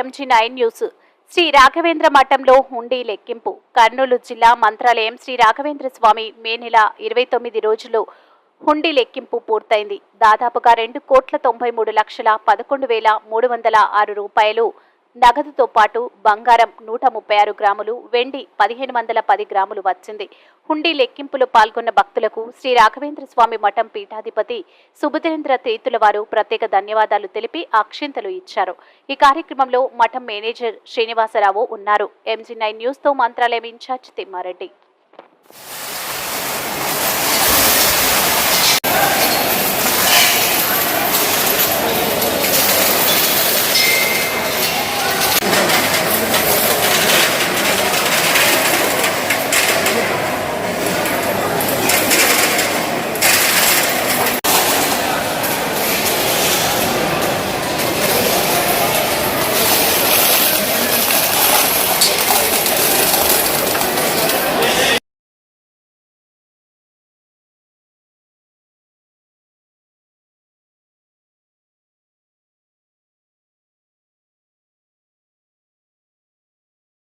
MG nine news Shri Raghavendra మఠంలో హుండీ లెక్కింపు. కర్నూలు జిల్లా మంత్రాలయం శ్రీ రాఘవేంద్ర స్వామి మే నెల ఇరవై తొమ్మిది రోజుల్లో హుండీ లెక్కింపు పూర్తయింది. దాదాపుగా రెండు కోట్ల తొంభై మూడు లక్షల పదకొండు వేల మూడు వందల ఆరు రూపాయలు నగదుతో పాటు బంగారం నూట ముప్పై ఆరు గ్రాములు వెండి పదిహేను వందల పది గ్రాములు వచ్చింది. హుండీ లెక్కింపులో పాల్గొన్న భక్తులకు శ్రీ రాఘవేంద్ర స్వామి మఠం పీఠాధిపతి సుభద్రేంద్ర తీర్థుల వారు ప్రత్యేక ధన్యవాదాలు తెలిపి అక్షింతలు ఇచ్చారు. ఈ కార్యక్రమంలో మఠం మేనేజర్ శ్రీనివాసరావు ఉన్నారు. ఎంజీ నైన్ న్యూస్తో మంత్రాలయం ఇన్ఛార్జ్ తిమ్మారెడ్డి.